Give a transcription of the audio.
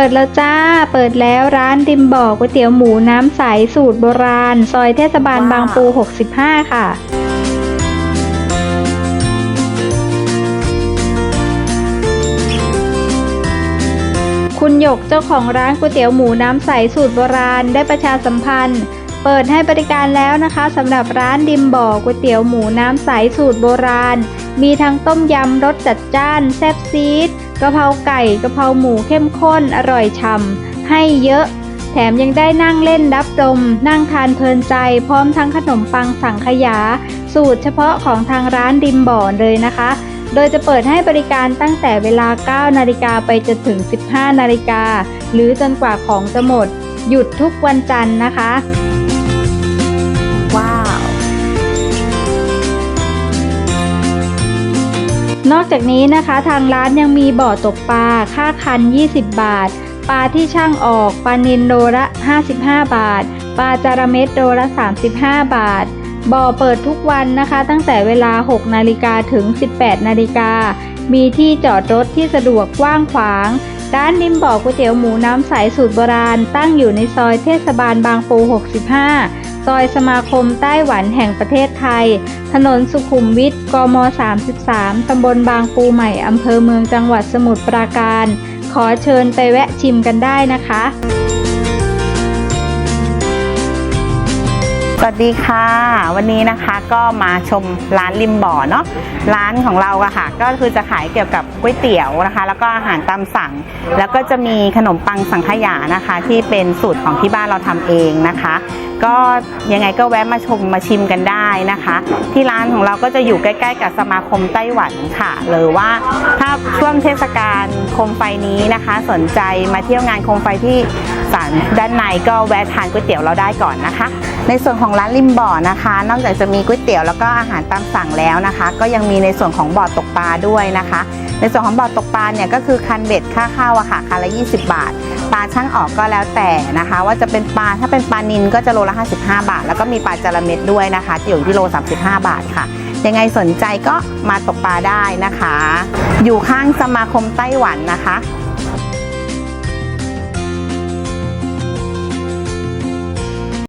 ิดแล้วจ้า เปิดแล้วร้านริมบ่อก๋วยเตี๋ยวหมูน้ำใสสูตรโบราณ ซอยเทศบาลบางปู 65 ค่ะคุณหยกเจ้าของร้านก๋วยเตี๋ยวหมูน้ำใสสูตรโบราณได้ประชาสัมพันธ์ เปิดให้บริการแล้วนะคะสำหรับร้านดิมบ่อก๋วยเตี๋ยวหมูน้ำใสสูตรโบราณ มีทั้งต้มยำรสจัดจ้าน แซ่บซีดกะเพราไก่กะเพราหมูเข้มข้นอร่อยฉ่ำให้เยอะ แถมยังได้นั่งเล่นรับดมนั่งทานเพลินใจ พร้อมทั้งขนมปังสังขยา สูตรเฉพาะของทางร้านดิมบ่อเลยนะคะ โดยจะเปิดให้บริการตั้งแต่เวลา 9 นาฬิกาไปจนถึง 15 นาฬิกาหรือจนกว่าของจะหมด หยุดทุกวันจันทร์นะคะ ว้าว นอกจากนี้นะคะทางร้านยังมีบ่อตกปลาค่าคัน 20 บาท ปลาที่ช่างออกปลานินโลละ 55 บาท ปลาจาระเม็ดโลละ 35 บาทบ่อเปิดทุกวันนะคะ ตั้งแต่เวลา 6 นาฬิกาถึง 18 นาฬิกา มีที่จอดรถที่สะดวกกว้างขวาง ร้านริมบ่อก๋วยเตี๋ยวหมูน้ำใสสูตรโบราณ ตั้งอยู่ในซอยเทศบาลบางปู 65 ซอยสมาคมไต้หวันแห่งประเทศไทย ถนนสุขุมวิทกม 33 ตำบลบางปูใหม่อำเภอเมืองจังหวัดสมุทรปราการ ขอเชิญไปแวะชิมกันได้นะคะ สวัสดีค่ะ วันนี้นะคะก็มาชมร้านริมบ่อเนาะร้านของเราอะค่ะ ก็คือจะขายเกี่ยวกับก๋วยเตี๋ยวนะคะ แล้วก็อาหารตามสั่ง แล้วก็จะมีขนมปังสังขยานะคะ ที่เป็นสูตรของที่บ้านเราทำเองนะคะ ก็ยังไงก็แวะมาชมมาชิมกันได้นะคะ ที่ร้านของเราก็จะอยู่ใกล้ๆ กับสมาคมไต้หวันค่ะหรือว่าถ้าช่วงเทศกาลโคมไฟนี้นะคะ สนใจมาเที่ยวงานโคมไฟที่ศาลด้านในก็แวะทานก๋วยเตี๋ยวเราได้ก่อนนะคะ ในส่วนของร้านริมบ่อนะคะ นอกจากจะมีก๋วยเตี๋ยวแล้วก็อาหารตามสั่งแล้วนะคะ ก็ยังมีในส่วนของบ่อตกปลาด้วยนะคะ ในส่วนของบ่อตกปลาเนี่ยก็คือคันเบ็ดค่าข้าวอะค่ะคันละ 20 บาท ปลาช่างออกก็แล้วแต่นะคะ ว่าจะเป็นปลาถ้าเป็นปลานินก็จะโลละ 55 บาท แล้วก็มีปลาจาระเม็ดด้วยนะคะที่อยู่ที่โล 35 บาทค่ะยังไงสนใจก็มาตกปลาได้นะคะ อยู่ข้างสมาคมไต้หวันนะคะ